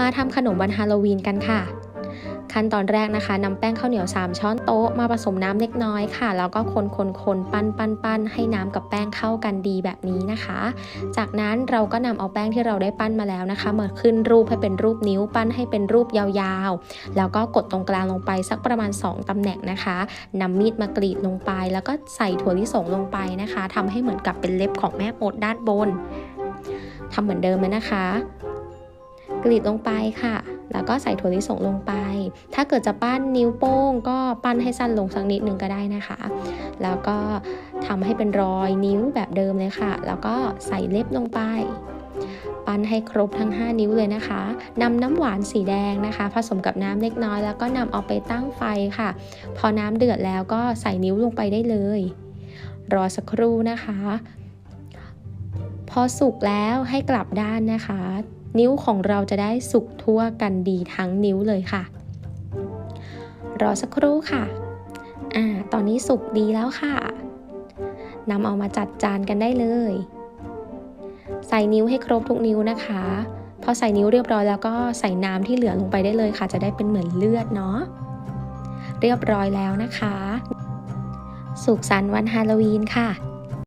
มาทำขนมวันฮาโลวีนกันค่ะ ขั้นตอนแรกนะคะนำแป้งข้าวเหนียว 3 ช้อนโต๊ะมาผสมน้ำเล็กน้อยค่ะ แล้วก็คนคนคนปั้นปั้นปั้นให้น้ำกับแป้งเข้ากันดีแบบนี้นะคะ จากนั้นเราก็นำเอาแป้งที่เราได้ปั้นมาแล้วนะคะมาขึ้นรูปให้เป็นรูปนิ้วปั้นให้เป็นรูปยาวๆ แล้วก็กดตรงกลางลงไปสักประมาณ 2ตำแหน่งนะคะนำมีดมากรีดลงไป แล้วก็ใส่ถั่วลิสงลงไปนะคะทำให้เหมือนกับเป็นเล็บของแม่มดด้านบนทำเหมือนเดิมเลยนะคะ กรีดลงไปค่ะ แล้วก็ใส่ถั่วลิสงลงไป ถ้าเกิดจะปั้นนิ้วโป้ง ก็ปั้นให้สั้นลงสักนิดนึงก็ได้นะคะ แล้วก็ทำให้เป็นรอยนิ้วแบบเดิมเลยค่ะ แล้วก็ใส่เล็บลงไป ปั้นให้ครบทั้ง 5 นิ้วเลยนะคะนำน้ำหวานสีแดงนะคะ ผสมกับน้ำเล็กน้อย แล้วก็นำเอาไปตั้งไฟค่ะ พอน้ำเดือดแล้วก็ใส่นิ้วลงไปได้เลย รอสักครู่นะคะ พอสุกแล้วให้กลับด้านนะคะ นิ้วของเราจะได้สุกทั่วกันดีทั้งนิ้วเลยค่ะ รอสักครู่ค่ะอ่าตอนนี้สุกดีแล้วค่ะนำเอามาจัดจานกันได้เลย ใส่นิ้วให้ครบทุกนิ้วนะคะพอใส่นิ้วเรียบร้อยแล้วก็ใส่น้ำที่เหลือลงไปได้เลยค่ะ จะได้เป็นเหมือนเลือดเนาะเรียบร้อยแล้วนะคะ สุขสันต์วันฮาโลวีนค่ะ